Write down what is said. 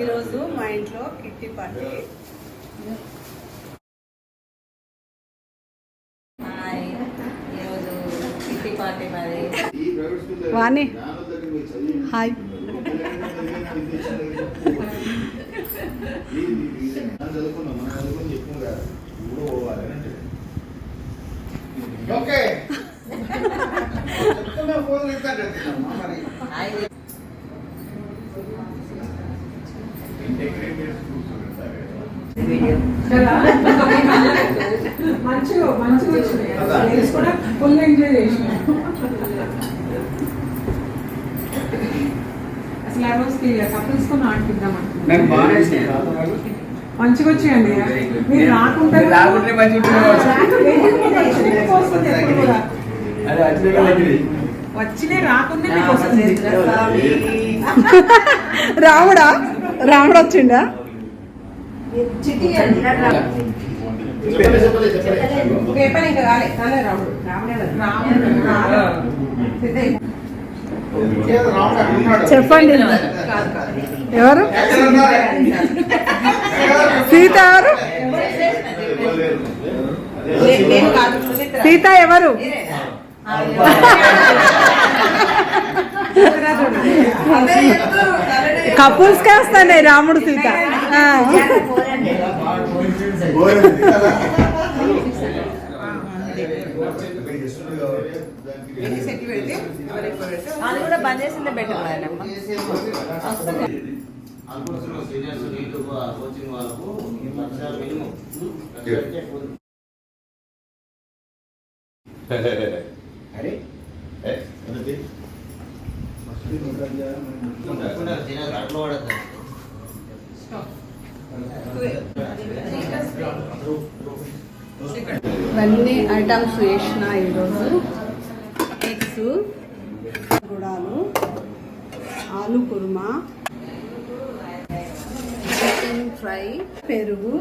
ఈరోజు మా ఇంట్లో కిట్టి పార్టీ. ఈరోజు కిట్టి పార్టీ మరి. వాణి. హాయ్. ఓకే. చెప్తున్నా ఫోన్ మంచిగా మంచిగా వచ్చినాయి. కూడా ఫుల్ ఎంజాయ్ చేసినాయి అసలు ఆ రోజుకి కపుల్స్తో మంచిగా వచ్చాయండి మీరు రాకుంటే మీరు రాకుంటే మంచిగా మీకు వస్తుంది. రాముడా? రాముడు వచ్చిండా? చెప్పండి. ఎవరు? సీత ఎవరు? సీత ఎవరు? కపుల్స్ కే వస్తాయి రాముడు సీత. ఆ. అది కూడా బంద్ చేసిందే బెటర్ మేడం కోచింగ్ వాళ్ళకు లక్ష మినిమం అరే అట్లా పడద్దు ఇవన్నీ ఐటమ్స్ వేసిన ఈరోజు ఎగ్స్ గుడాలు ఆలు కుర్మా చికెన్ ఫ్రై పెరుగు.